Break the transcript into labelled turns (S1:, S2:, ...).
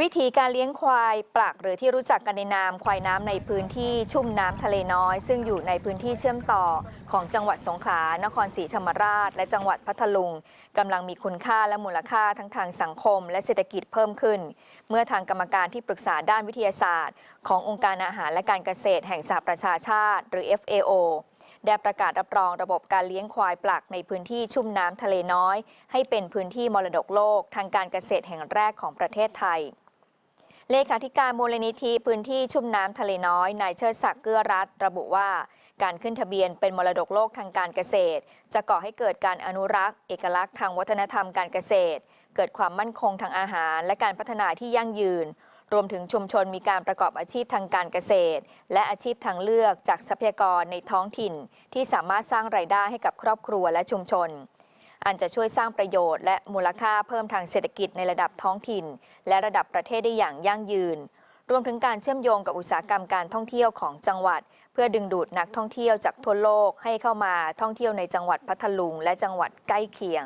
S1: วิธีการเลี้ยงควายปลักหรือที่รู้จักกันในนามควายน้ำในพื้นที่ชุ่มน้ำทะเลน้อย ซึ่งอยู่ในพื้นที่เชื่อมต่อของจังหวัดสงขลานครศรีธรรมราช และจังหวัดพัทลุงกำลังมีคุณค่าและมูลค่าทั้งทางสังคม และเศรษฐกิจเพิ่มขึ้น เมื่อทางกรรมการที่ปรึกษาด้านวิทยาศาสตร์ ขององค์การอาหารและการเกษตรแห่งสหประชาชาติ หรือ FAO ได้ประกาศรับรองระบบการเลี้ยงควายปลักในพื้นที่ชุ่มน้ำทะเลน้อย ให้เป็นพื้นที่มรดกโลกทางการเกษตรแห่งแรกของประเทศไทยเลขาธิการมูลนิธิพื้นที่ชุ่มน้ำทะเลน้อย นายเชิดศักดิ์เกื้อรัตน์ระบุว่า การขึ้นทะเบียนเป็นมรดกโลกทางการเกษตร จะก่อให้เกิดการอนุรักษ์ เอกลักษณ์ทางวัฒนธรรมการเกษตร เกิดความมั่นคงทางอาหาร และการพัฒนาที่ยั่งยืน รวมถึงชุมชนมีการประกอบอาชีพทางการเกษตร และอาชีพทางเลือกจากทรัพยากรในท้องถิ่น ที่สามารถสร้างรายได้ให้กับครอบครัวและชุมชน อันจะช่วยสร้างประโยชน์ และมูลค่าเพิ่มทางเศรษฐกิจในระดับท้องถิ่น และระดับประเทศได้อย่างยั่งยืน รวมถึงการเชื่อมโยงกับอุตสาหกรรมการท่องเที่ยวของจังหวัด เพื่อดึงดูดนักท่องเที่ยวจากทั่วโลกให้เข้ามาท่องเที่ยวในจังหวัดพัทลุง และจังหวัดใกล้เคียง